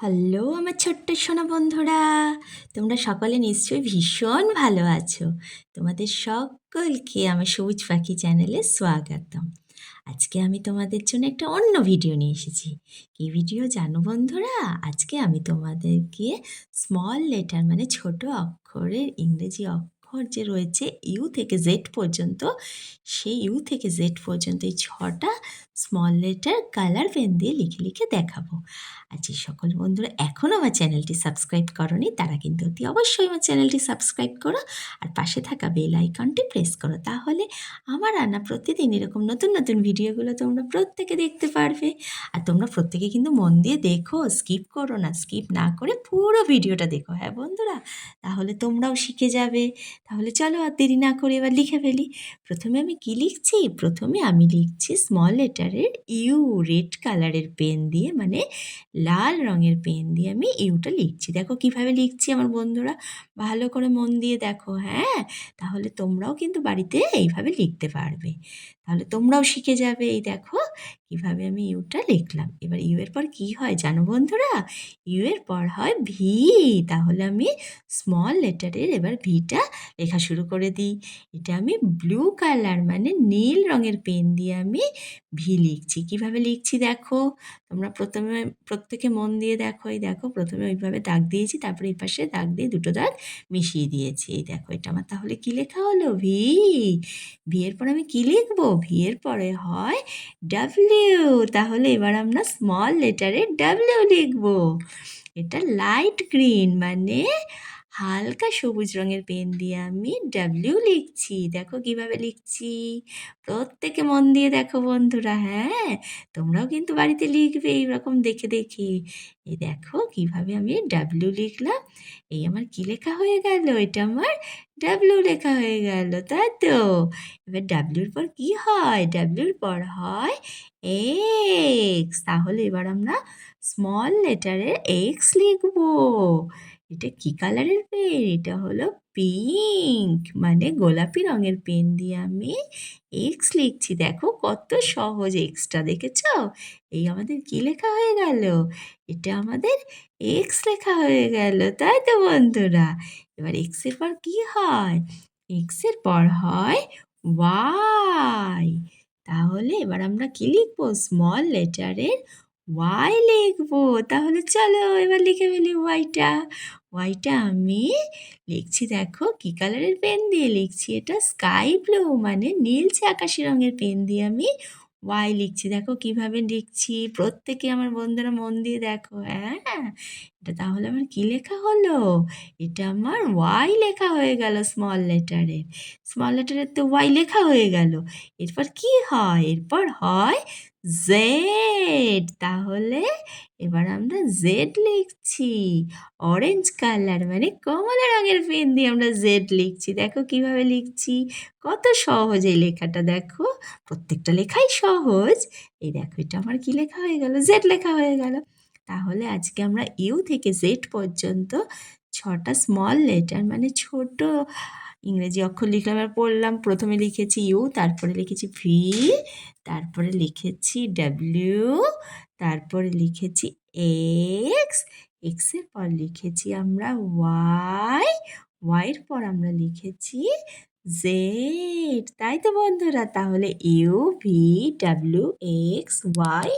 Hello আমার ছোট্ট সোনা বন্ধুরা, তোমরা সকলে নিশ্চয়ই ভীষণ ভালো আছো। তোমাদের সকলকে আমার সবুজ পাখি চ্যানেলে স্বাগতম। আজকে আমি তোমাদের জন্য একটা অন্য ভিডিও নিয়ে এসেছি। কি ভিডিও জানো বন্ধুরা? আজকে আমি তোমাদেরকে স্মল লেটার মানে ছোট অক্ষরের ইংরেজি অক্ষর যে রয়েছে ইউ থেকে জেড পর্যন্ত, সেই ইউ থেকে জেড পর্যন্ত এই ছটা স্মল লেটার কালার পেন দিয়ে লিখে লিখে দেখাবো। আর যে সকল বন্ধুরা এখনও আমার চ্যানেলটি সাবস্ক্রাইব করনি, তারা কিন্তু অতি অবশ্যই আমার চ্যানেলটি সাবস্ক্রাইব করো আর পাশে থাকা বেল আইকনটি প্রেস করো। তাহলে আমার রান্না প্রতিদিন এরকম নতুন নতুন ভিডিওগুলো তোমরা প্রত্যেকে দেখতে পারবে। আর তোমরা প্রত্যেকে কিন্তু মন দিয়ে দেখো স্কিপ করো না স্কিপ না করে পুরো ভিডিওটা দেখো। হ্যাঁ বন্ধুরা, তাহলে তোমরাও শিখে যাবে। তাহলে চলো আর দেরি না করে এবার লিখে ফেলি। প্রথমে আমি কি লিখছি? প্রথমে আমি লিখছি স্মল লেটারের ইউ রেড কালারের পেন দিয়ে মানে লাল রঙের পেন দিয়ে আমি ইউটা লিখছি। দেখো কীভাবে লিখছি আমার বন্ধুরা? ভালো করে মন দিয়ে দেখো হ্যাঁ? তাহলে তোমরাও কিন্তু বাড়িতে এইভাবে লিখতে পারবে। তাহলে তোমরাও শিখে যাবে, এই দেখো কীভাবে আমি ইউটা লিখলাম? এবার ইউ এর পর কি হয় জানো বন্ধুরা? ইউ এর পর হয় ভি তাহলে আমি স্মল লেটারের এবার ভিটা লেখা শুরু করে দিই। এটা আমি ব্লু কালার মানে নীল রঙের পেন দিয়ে আমি ভি লিখছি। কীভাবে লিখছি দেখো? তোমরা প্রথমে, প্রত্যেকে মন দিয়ে দেখো। এই দেখো, প্রথমে ওইভাবে দাগ দিয়েছি, তারপরে এই পাশে দাগ দিয়ে দুটো দাগ মিশিয়ে দিয়েছি। এই দেখো, এটা আমার তাহলে কী লেখা হলো? ভি ভি এর পর আমি কী লিখব? ভি এর পরে হয় ডাব্লিউ তাহলে এবার আমরা স্মল লেটারে ডাব্লিউ লিখব। এটা লাইট গ্রিন মানে হালকা সবুজ রঙের পেন দিয়ে আমি ডাব্লিউ লিখছি। দেখো কীভাবে লিখছি। প্রত্যেকে মন দিয়ে দেখো বন্ধুরা হ্যাঁ? তোমরাও কিন্তু বাড়িতে লিখবে এইরকম দেখে দেখে। এই দেখো কীভাবে আমি ডাব্লিউ লিখলাম। এই আমার কি লেখা হয়ে গেল? এটা আমার ডাব্লিউ লেখা হয়ে গেল, তাই তো? এবার ডাব্লিউর পর কি হয়? ডাব্লিউর পর হয় এক্স তাহলে এবার আমরা স্মল লেটারে এক্স লিখব। এটা কি কালারের পেন এটা হলো পিঙ্ক মানে গোলাপি রঙের পেন দিয়ে আমি এক্স লিখছি। দেখো কত সহজ এক্সটা দেখেছ? এই আমাদের কি লেখা হয়ে গেল? এটা আমাদের এক্স লেখা হয়ে গেল, তাই তো বন্ধুরা? এবার এক্সের পর কি হয়? এক্সের পর হয় ওয়াই তাহলে এবার আমরা কি লিখব? স্মল লেটারের ওয়াই লিখব? তাহলে চলো এবার লিখে ফেলি ওয়াইটা ওয়াইটা আমি লিখছি দেখো, কী কালারের পেন দিয়ে লিখছি? এটা স্কাই ব্লু মানে নীলছে আকাশি রঙের পেন দিয়ে আমি ওয়াই লিখছি। দেখো কীভাবে লিখছি? প্রত্যেকে আমার বন্ধুরা মন দিয়ে দেখো হ্যাঁ? এটা তাহলে আমার কি লেখা হলো? এটা আমার ওয়াই লেখা হয়ে গেল স্মল লেটারে স্মল লেটারের তো ওয়াই লেখা হয়ে গেল। এরপর কি হয়? এরপর হয় জেড তাহলে এবার আমরা জেড লিখছি। অরেঞ্জ কালার মানে কমলা রঙের পেন দিয়ে আমরা জেড লিখছি। দেখো কীভাবে লিখছি? কত সহজ এই লেখাটা, দেখো। প্রত্যেকটা লেখাই সহজ। এই দেখো, এটা আমার কি লেখা হয়ে গেল? জেড লেখা হয়ে গেল। তাহলে আজকে আমরা ইউ থেকে জেড পর্যন্ত ছটা স্মল লেটার মানে ছোট ইংরেজি অক্ষর লিখলাম আর পড়লাম। প্রথমে লিখেছি ইউ, তারপরে লিখেছি ভি, তারপরে লিখেছি ডাব্লিউ, তারপরে লিখেছি এক্স। এক্সের পর লিখেছি আমরা ওয়াই ওয়াইয়ের পর আমরা লিখেছি জেড। তাই তো বন্ধুরা, তাহলে U, V, W, X, Y,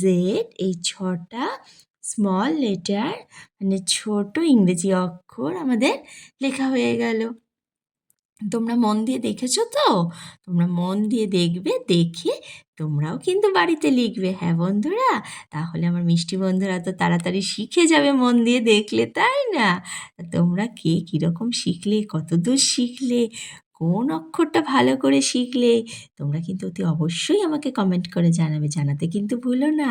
Z, এই ছটা স্মল লেটার মানে ছোট ইংরেজি অক্ষর আমাদের লেখা হয়ে গেল। তোমরা মন দিয়ে দেখেছ তো? তোমরা মন দিয়ে দেখবে, দেখে তোমরাও কিন্তু বাড়িতে লিখবে। হ্যাঁ বন্ধুরা, তাহলে আমার মিষ্টি বন্ধুরা তো তাড়াতাড়ি শিখে যাবে মন দিয়ে দেখলে, তাই না? তোমরা কে কীরকম শিখলে কত দূর শিখলে? কোন অক্ষরটা ভালো করে শিখলে তোমরা কিন্তু অতি অবশ্যই আমাকে কমেন্ট করে জানাবে। জানাতে কিন্তু ভুলো না।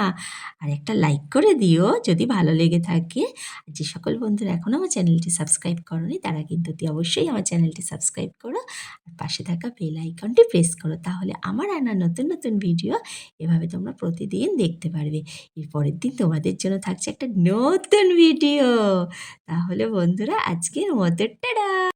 আর একটা লাইক করে দিও যদি ভালো লেগে থাকে। আর যে সকল বন্ধুরা এখনও আমার চ্যানেলটি সাবস্ক্রাইব করনি, তারা কিন্তু অতি অবশ্যই আমার চ্যানেলটি সাবস্ক্রাইব করো। আর পাশে থাকা বেল আইকনটি প্রেস করো। তাহলে আমার আনা নতুন নতুন ভিডিও এভাবে তোমরা প্রতিদিন দেখতে পারবে। এর পরের দিন তোমাদের জন্য থাকছে একটা নতুন ভিডিও তাহলে বন্ধুরা, আজকের মতো, টাটা!